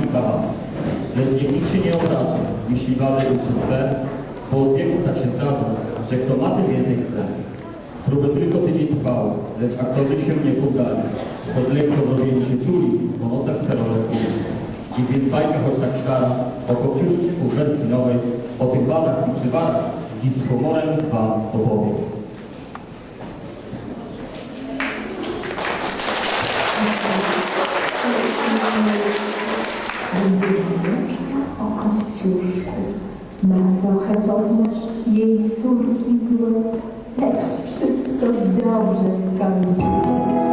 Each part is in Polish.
kilka lat. Lecz niech nikt się nie obraża, jeśli walę uczy swe, bo od wieków tak się zdarza, że kto ma tym więcej chce. Próby tylko tydzień trwały, lecz aktorzy się nie poddali, choć lekko wrobieni się czuli o nocach sferologii. I więc bajka, choć tak stara, o kopciuszczyku wersji nowej, o tych wadach i przywarach, dziś z humorem Wam opowiem. Maciuszkę, macochę poznasz jej córki złe, lecz wszystko dobrze skończy się.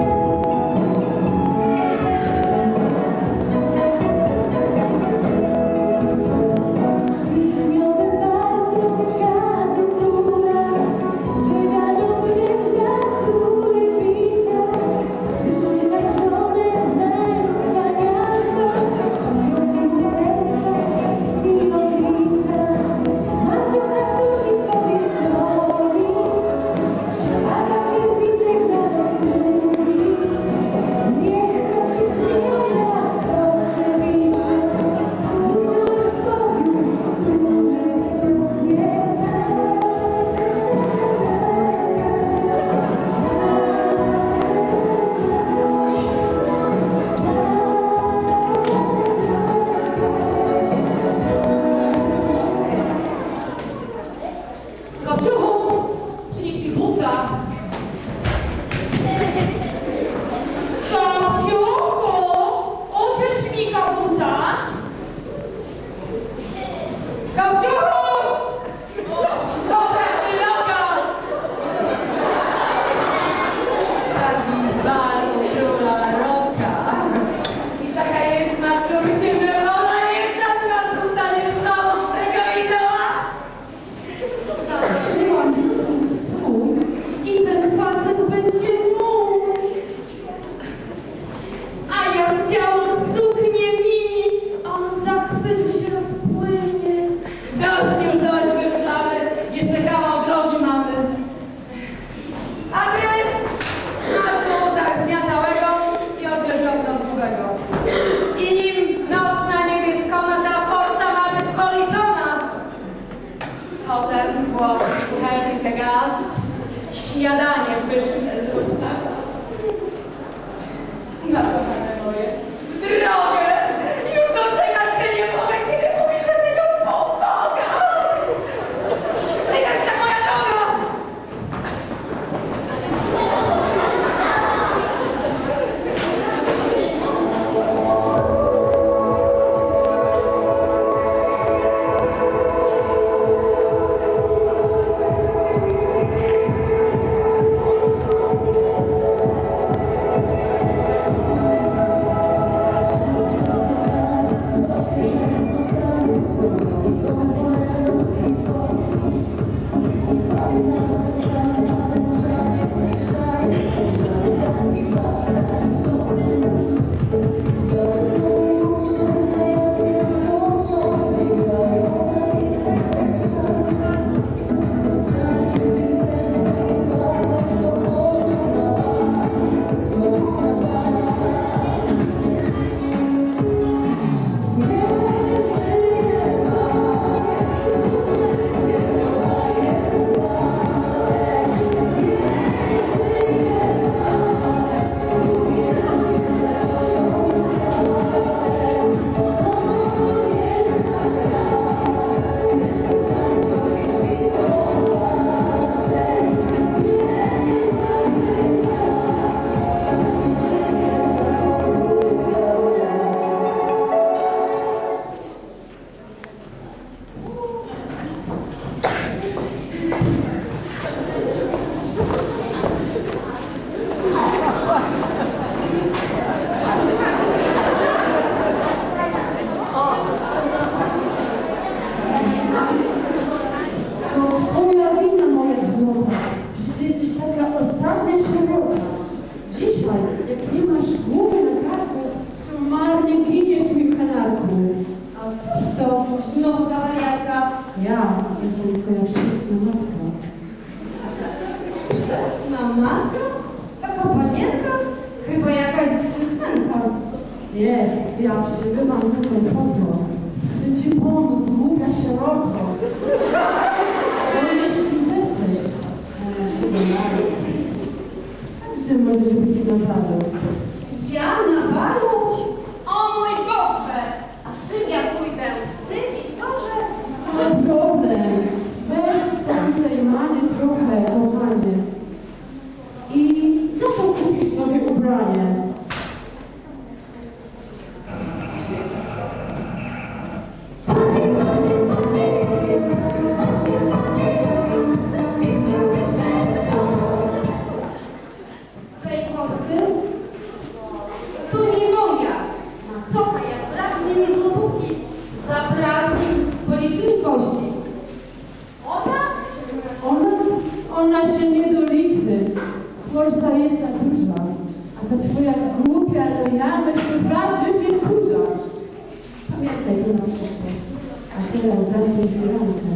teraz zasnij firankę,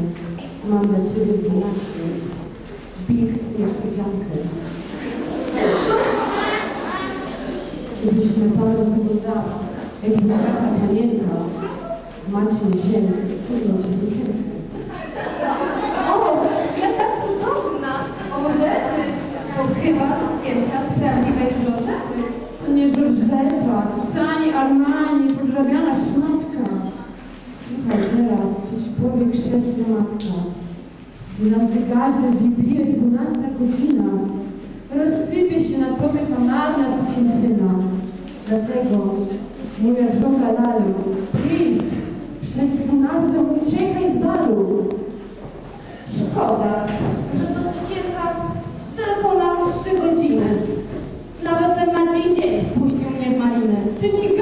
mam dla Ciebie w zanadrzu big niespodziankę. Kiedyś na panu wyglądała, jak mi tata pamięta, Maciej ziemi, cudem Ci sukienkę. zegarze wibije dwunasta godzina. Rozsypie się na tobie ta marna sukiencyna. Dlatego moja żona Lalu, please, przed dwunastą uciekaj z balu. Szkoda, że to sukienka tylko na trzy godziny. Nawet ten Maciej Ziemi puścił mnie w malinę. Ty nigdy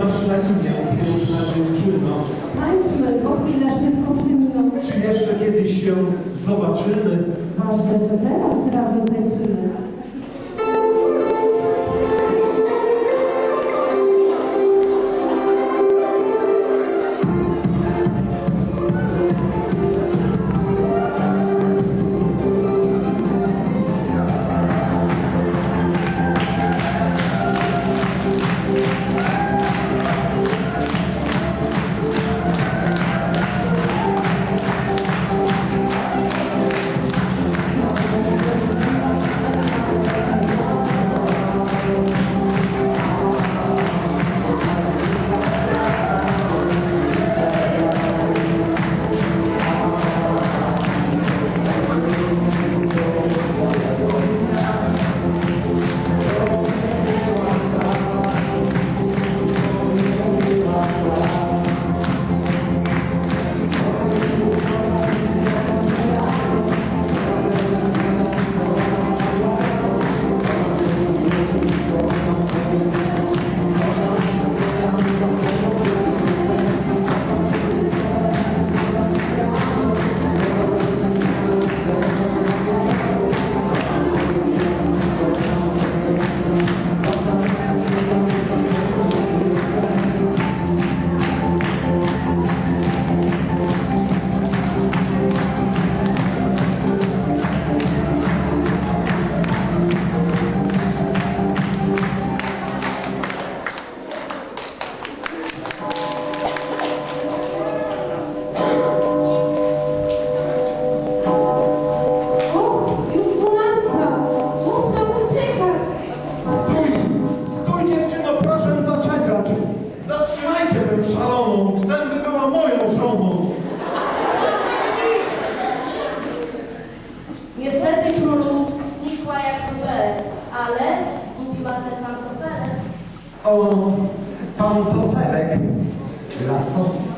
nosi na imię, kiedy inaczej wczulno. Tańczmy, bo chwila szybko przeminą. Czy jeszcze kiedyś się zobaczymy? Ważne, że teraz razem tańczymy.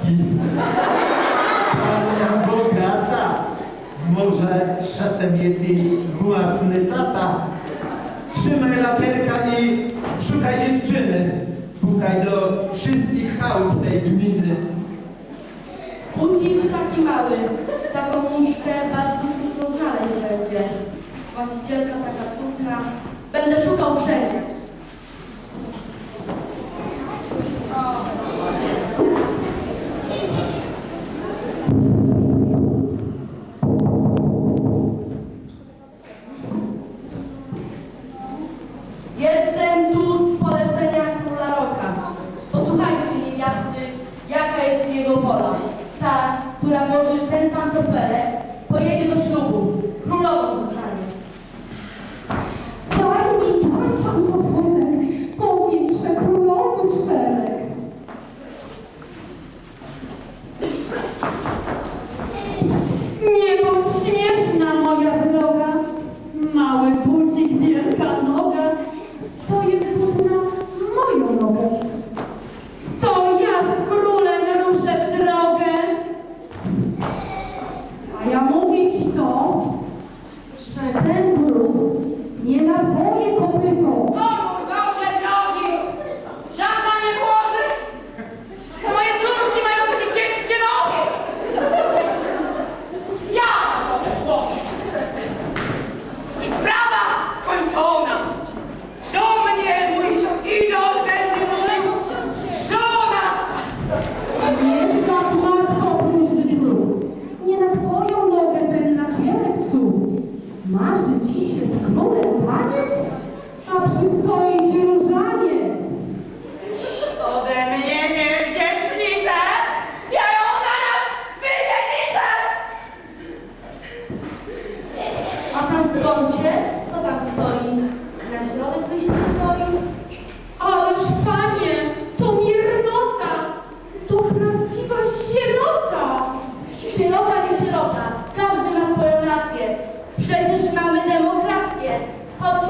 matki. Panna bogata. Może szefem jest jej własny tata. Trzymaj latarka i szukaj dziewczyny. Pukaj do wszystkich chałup tej gminy. Budzik taki mały, taką muszkę bardzo trudno znaleźć będzie. Właścicielka taka cudna, będę szukał wszędzie. która może ten pantofele, pojedzie do ślubu, królową zostanie.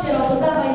Europa da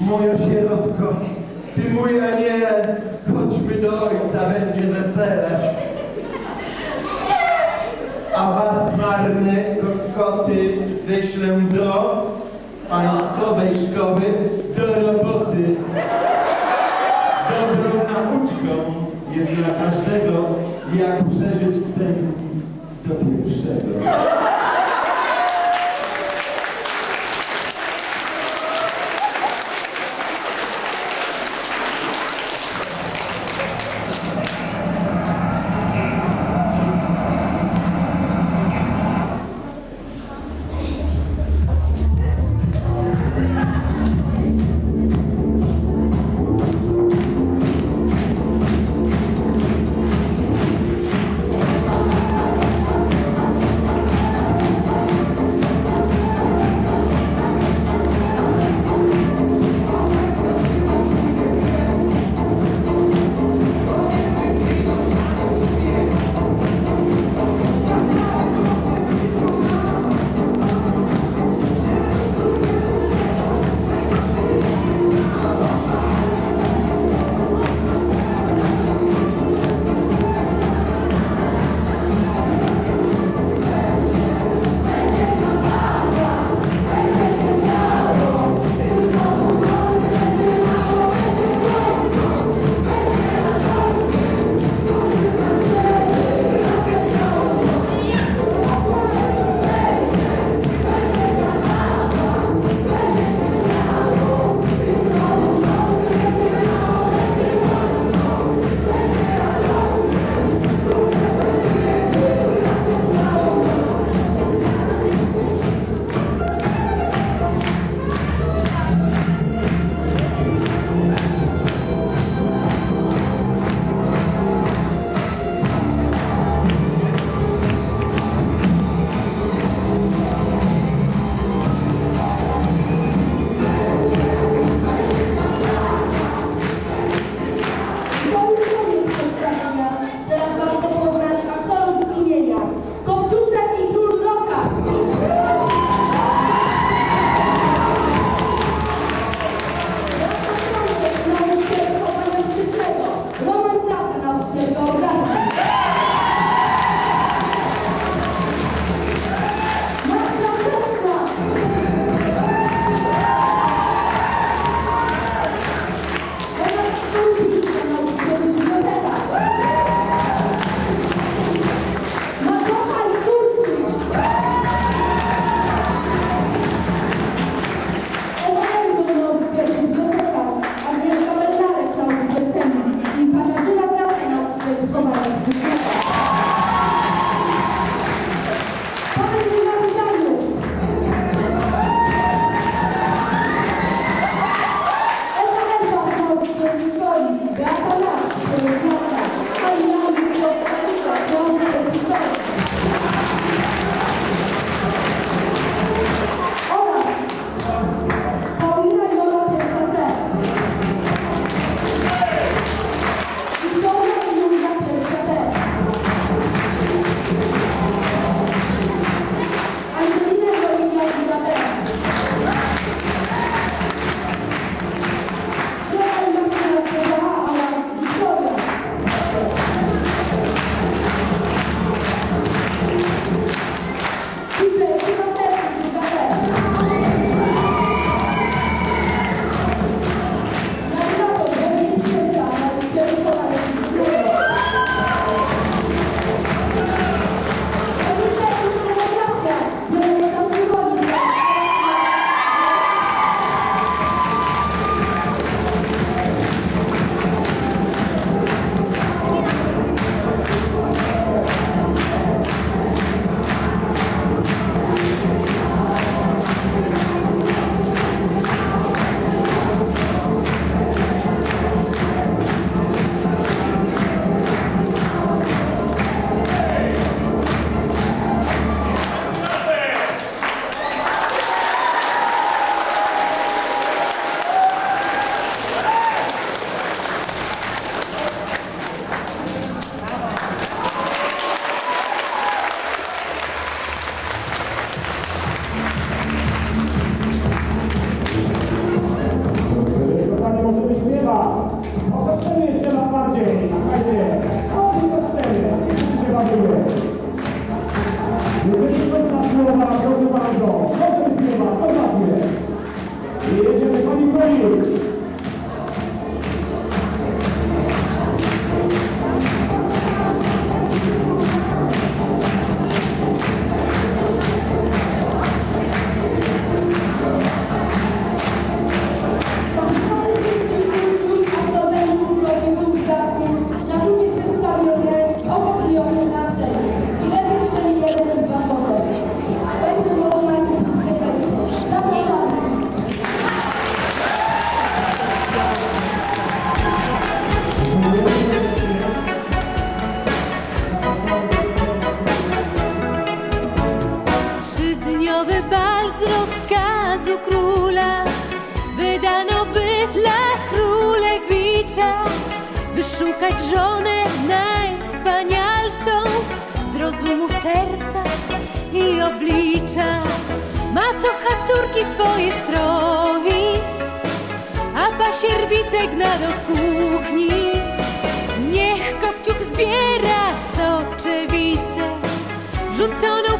moja sierotko, ty mój aniele, chodźmy do ojca, będzie wesele. A was marne koty wyślę do państwowej szkoły do roboty. Dobrą nauczką jest dla każdego, jak przeżyć w pensji do pierwszego. Obrigado. a córki swoje stroi, a pasierbicę gna do kuchni. Niech kopciuk zbiera soczewice wrzuconą